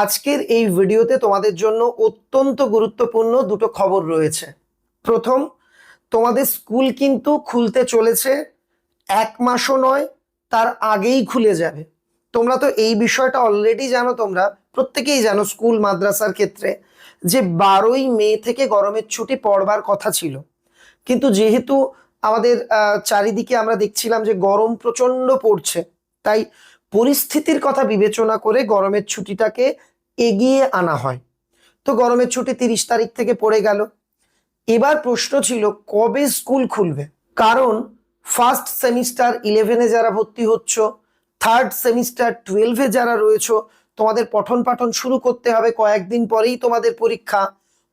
আজকের এই ভিডিওতে তোমাদের জন্য অত্যন্ত গুরুত্বপূর্ণ দুটো খবর রয়েছে। প্রথম, তোমাদের স্কুল কিন্তু খুলতে চলেছে, এক মাসও নয়, তার আগেই খুলে যাবে। তোমরা তো এই বিষয়টা অলরেডি জানো তোমরা, প্রত্যেকেই জানো স্কুল, মাদ্রাসার ক্ষেত্রে, যে বারোই মে থেকে গরমের ছুটি পড়বার কথা ছিল। কিন্তু যেহেতু আমাদের চারিদিকে আমরা দেখছিলাম যে গরম প্রচণ্ড পড়ছে, তাই পরিস্থিতির কথা বিবেচনা করে গরমের ছুটিটাকে এগিয়ে আনা হয়। তো গরমের ছুটি তিরিশ তারিখ থেকে পড়ে গেল। এবার প্রশ্ন ছিল, কবে স্কুল খুলবে? কারণ ফার্স্ট সেমিস্টার ইলেভেনে যারা ভর্তি হচ্ছ থার্ড সেমিস্টার টুয়েলভে যারা রয়েছো, তোমাদের পঠন পাঠন শুরু করতে হবে কয়েকদিন পরেই তোমাদের পরীক্ষা।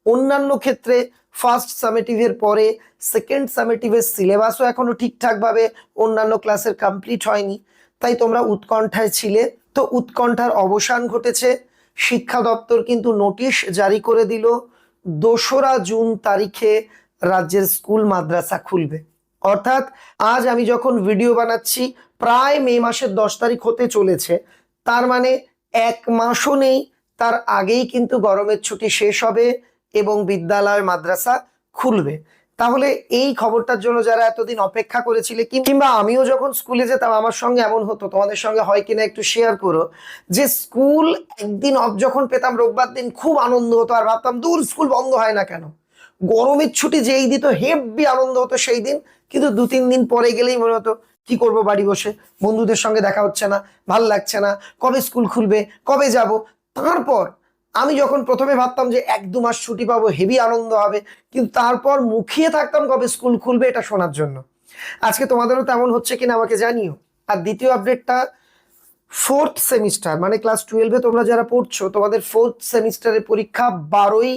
অন্যান্য ক্ষেত্রে ফার্স্ট সামেটিভের পরে সেকেন্ড সামেটিভের সিলেবাসও এখনও ঠিকঠাকভাবে অন্যান্য ক্লাসের কমপ্লিট হয়নি। তাই তোমরা উৎকণ্ঠায় ছিলে। তো উৎকণ্ঠার অবসান ঘটেছে। শিক্ষা দপ্তর কিন্তু নোটিশ জারি করে দিল, দোসরা জুন তারিখে রাজ্যের স্কুল মাদ্রাসা খুলবে। অর্থাৎ আজ আমি যখন ভিডিও বানাচ্ছি, প্রায় মে মাসের দশ তারিখ হতে চলেছে। তার মানে এক মাসও নেই, তার আগেই কিন্তু গরমের ছুটি শেষ হবে এবং বিদ্যালয় মাদ্রাসা খুলবে। তাহলে এই খবরটার জন্য যারা এতদিন অপেক্ষা করেছিলে কিংবা আমিও যখন স্কুলে যেতাম, আমার সঙ্গে এমন হতো, তোমাদের সঙ্গে হয় কিনা একটু শেয়ার করো, যে স্কুল একদিন অফ যখন পেতাম, রোববার দিন খুব আনন্দ হতো, আর ভাবতাম, দূর স্কুল বন্ধ হয় না কেন? গরমের ছুটি যেই দিত, হেব্বি আনন্দ হতো সেই দিন, কিন্তু দু, তিন দিন পরে গেলেই মনে হতো, কি করব বাড়ি বসে? বন্ধুদের সঙ্গে দেখা হচ্ছে না, ভালো লাগছে না, কবে স্কুল খুলবে, কবে যাব? তারপর আমি যখন প্রথমে ভাবতাম যে এক দু মাস ছুটি পাবো, হেভি আনন্দ হবে, কিন্তু তারপর মুখিয়ে থাকতাম কবে স্কুল খুলবে এটা শোনার জন্য। আজকে তোমাদেরও তেমন হচ্ছে কিনা আমাকে জানিও। আর দ্বিতীয় আপডেটটা ফোর্থ সেমিস্টার মানে ক্লাস টুয়েলভে তোমরা যারা পড়ছো, তোমাদের ফোর্থ সেমিস্টারের পরীক্ষা বারোই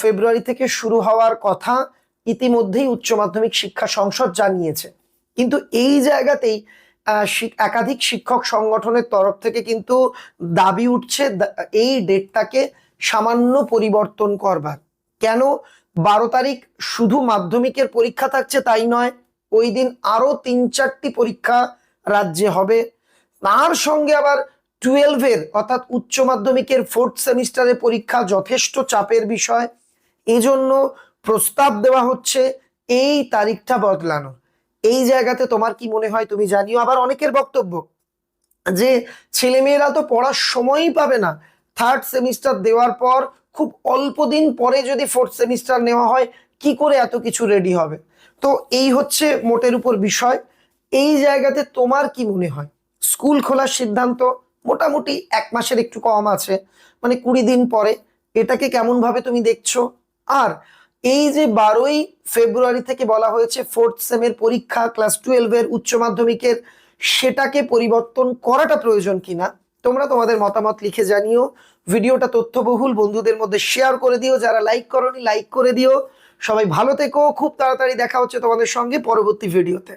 ফেব্রুয়ারি থেকে শুরু হওয়ার কথা ইতিমধ্যেই উচ্চ মাধ্যমিক শিক্ষা সংসদ জানিয়েছে। কিন্তু এই জায়গাতেই একাধিক শিক্ষক সংগঠনের তরফ থেকে কিন্তু দাবি উঠছে এই ডেটটাকে সামান্য পরিবর্তন করবার। কেন? বারো তারিখ শুধু মাধ্যমিকের পরীক্ষা থাকছে তাই নয়, ওই দিন আরও তিন চারটি পরীক্ষা রাজ্যে হবে। তার সঙ্গে আবার টুয়েলভের, অর্থাৎ উচ্চ মাধ্যমিকের ফোর্থ সেমিস্টারের পরীক্ষা যথেষ্ট চাপের বিষয়। এজন্য প্রস্তাব দেওয়া হচ্ছে, এই তারিখটা বদলানো। এই জায়গাতে তোমার কি মনে হয় তুমি জানিও? আবার অনেকের বক্তব্য যে ছেলেমেয়েরা তো পড়ার সময়ই পাবে না। থার্ড সেমিস্টার দেওয়ার পর খুব অল্প দিন পরে যদি ফোর্থ সেমিস্টার নেওয়া হয়, কি করে এত কিছু রেডি হবে? তো এই হচ্ছে মোটের উপর বিষয়। এই জায়গাতে তোমার কি মনে হয়? স্কুল খোলার সিদ্ধান্ত মোটামুটি এক মাসের একটু কম আছে মানে কুড়ি দিন পরে। এটাকে কেমন ভাবে তুমি দেখছ? আর এই যে বারোই ফেব্রুয়ারি থেকে বলা হয়েছে ফোর্থ সেমের পরীক্ষা ক্লাস টুয়েলভের উচ্চ মাধ্যমিকের, সেটাকে পরিবর্তন করাটা প্রয়োজন কিনা, তোমরা তোমাদের মতামত লিখে জানিও। ভিডিওটা তথ্যবহুল, বন্ধুদের মধ্যে শেয়ার করে দিও, যারা লাইক করনি লাইক করে দিও। সবাই ভালো থেকো, খুব তাড়াতাড়ি দেখা হচ্ছে তোমাদের সঙ্গে পরবর্তী ভিডিওতে